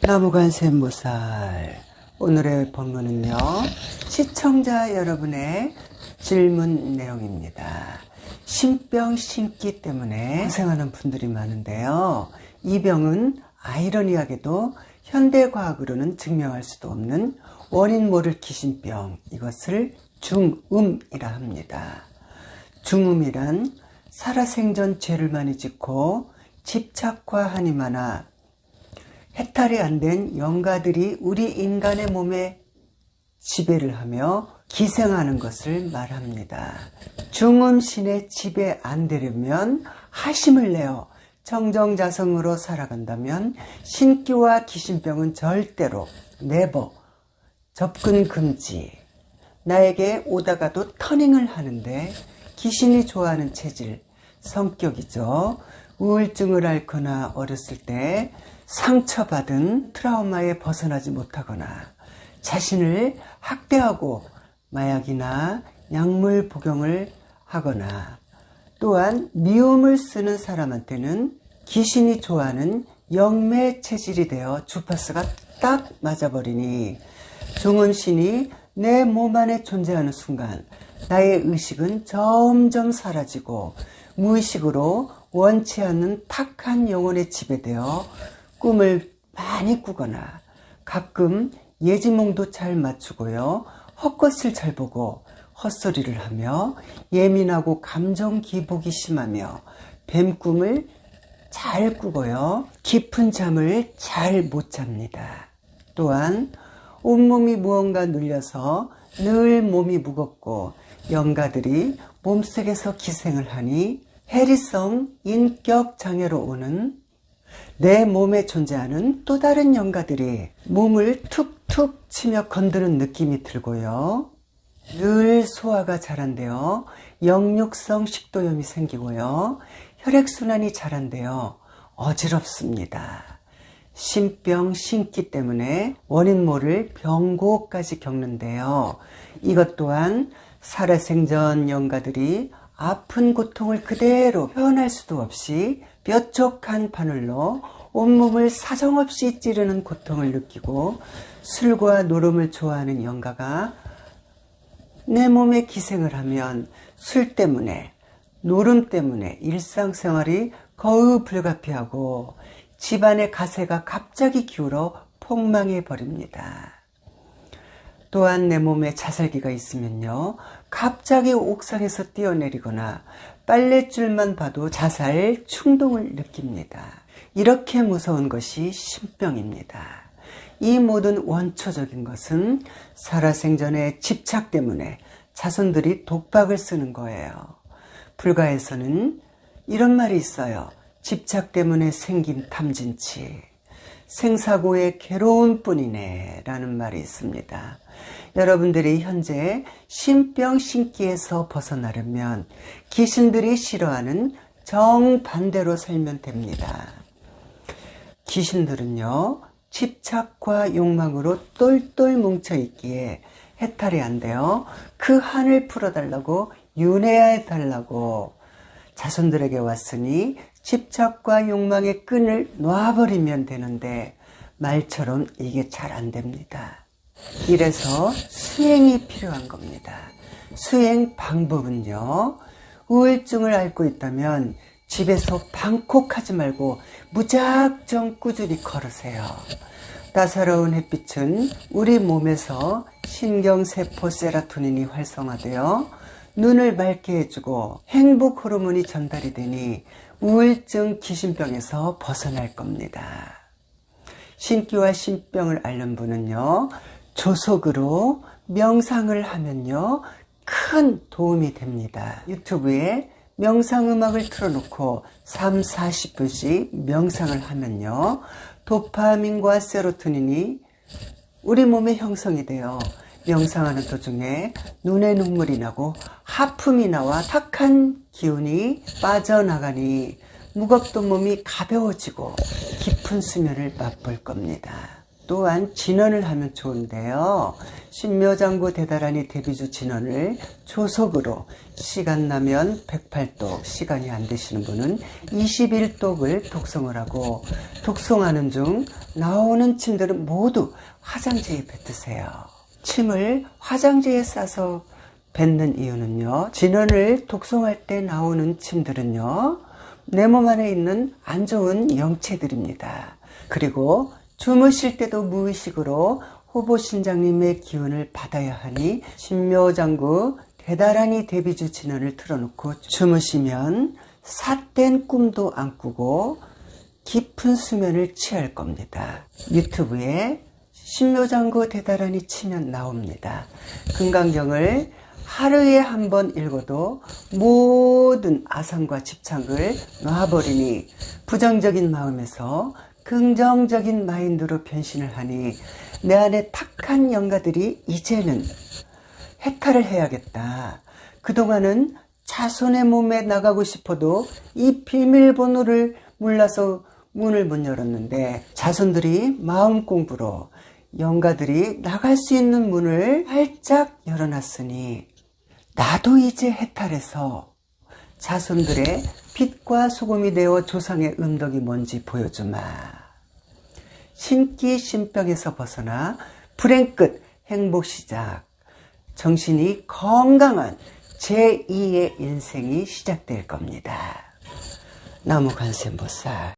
나무관 샘보살. 오늘의 본문은요 시청자 여러분의 질문 내용입니다. 신병 신기 때문에 고생하는 분들이 많은데요. 이 병은 아이러니하게도 현대과학으로는 증명할 수도 없는 원인 모를 귀신병 이것을 중음이라 합니다. 중음이란 살아생전 죄를 많이 짓고 집착과 한이 많아 해탈이 안 된 영가들이 우리 인간의 몸에 지배를 하며 기생하는 것을 말합니다. 중음신의 지배 안 되려면 하심을 내어 정정자성으로 살아간다면 신기와 귀신병은 절대로 네버 접근 금지 나에게 오다가도 터닝을 하는데 귀신이 좋아하는 체질 성격이죠. 우울증을 앓거나 어렸을 때 상처받은 트라우마에 벗어나지 못하거나 자신을 학대하고 마약이나 약물 복용을 하거나 또한 미움을 쓰는 사람한테는 귀신이 좋아하는 영매 체질이 되어 주파수가 딱 맞아버리니 중음신이 내 몸 안에 존재하는 순간 나의 의식은 점점 사라지고 무의식으로 원치 않는 탁한 영혼에 지배되어 꿈을 많이 꾸거나 가끔 예지몽도 잘 맞추고요. 헛것을 잘 보고 헛소리를 하며 예민하고 감정 기복이 심하며 뱀꿈을 잘 꾸고요. 깊은 잠을 잘 못 잡니다. 또한 온몸이 무언가 눌려서 늘 몸이 무겁고 영가들이 몸속에서 기생을 하니 해리성 인격 장애로 오는 내 몸에 존재하는 또 다른 영가들이 몸을 툭툭 치며 건드는 느낌이 들고요. 늘 소화가 잘안 돼요. 역류성 식도염이 생기고요. 혈액순환이 잘안 돼요. 어지럽습니다. 신병, 신기 때문에 원인 모를 병고까지 겪는데요. 이것 또한 살아생전 영가들이 아픈 고통을 그대로 표현할 수도 없이 뾰족한 바늘로 온몸을 사정없이 찌르는 고통을 느끼고 술과 노름을 좋아하는 영가가 내 몸에 기생을 하면 술 때문에 노름 때문에 일상생활이 거의 불가피하고 집안의 가세가 갑자기 기울어 폭망해 버립니다. 또한 내 몸에 자살기가 있으면요. 갑자기 옥상에서 뛰어내리거나 빨랫줄만 봐도 자살 충동을 느낍니다. 이렇게 무서운 것이 신병입니다. 이 모든 원초적인 것은 살아생전의 집착 때문에 자손들이 독박을 쓰는 거예요. 불가에서는 이런 말이 있어요. 집착 때문에 생긴 탐진치. 생사고의 괴로운 뿐이네. 라는 말이 있습니다. 여러분들이 현재 신병 신기에서 벗어나려면 귀신들이 싫어하는 정반대로 살면 됩니다. 귀신들은요, 집착과 욕망으로 똘똘 뭉쳐 있기에 해탈이 안 돼요. 그 한을 풀어달라고 윤회해 달라고 자손들에게 왔으니 집착과 욕망의 끈을 놔버리면 되는데 말처럼 이게 잘 안 됩니다. 이래서 수행이 필요한 겁니다. 수행 방법은요. 우울증을 앓고 있다면 집에서 방콕하지 말고 무작정 꾸준히 걸으세요. 따사로운 햇빛은 우리 몸에서 신경세포 세라토닌이 활성화되어 눈을 맑게 해주고 행복 호르몬이 전달이 되니 우울증 귀신병에서 벗어날 겁니다. 신기와 신병을 앓는 분은요, 조속으로 명상을 하면요, 큰 도움이 됩니다. 유튜브에 명상음악을 틀어놓고 3, 40분씩 명상을 하면요, 도파민과 세로토닌이 우리 몸에 형성이 되어 명상하는 도중에 눈에 눈물이 나고 하품이 나와 탁한 기운이 빠져나가니 무겁던 몸이 가벼워지고 깊은 수면을 맛볼 겁니다. 또한 진원을 하면 좋은데요. 신묘장구 대다라니 데뷔주 진원을 조속으로 시간 나면 108독, 시간이 안 되시는 분은 21독을 독송을 하고 독송하는 중 나오는 침들은 모두 화장지에 뱉으세요. 침을 화장지에 싸서 뱉는 이유는요. 진원을 독송할 때 나오는 침들은요. 내 몸 안에 있는 안 좋은 영체들입니다. 그리고 주무실 때도 무의식으로 후보신장님의 기운을 받아야 하니 신묘장구 대다란히 대비주 진원을 틀어놓고 주무시면 삿된 꿈도 안 꾸고 깊은 수면을 취할 겁니다. 유튜브에 신묘장구 대다란히 치면 나옵니다. 금강경을 하루에 한 번 읽어도 모든 아상과 집착을 놔버리니 부정적인 마음에서 긍정적인 마인드로 변신을 하니 내 안에 탁한 영가들이 이제는 해탈을 해야겠다. 그동안은 자손의 몸에 나가고 싶어도 이 비밀번호를 몰라서 문을 못 열었는데 자손들이 마음 공부로 영가들이 나갈 수 있는 문을 활짝 열어놨으니 나도 이제 해탈해서 자손들의 빛과 소금이 되어 조상의 음덕이 뭔지 보여주마. 신기 신병에서 벗어나 불행 끝 행복 시작. 정신이 건강한 제2의 인생이 시작될 겁니다. 나무 관세음보살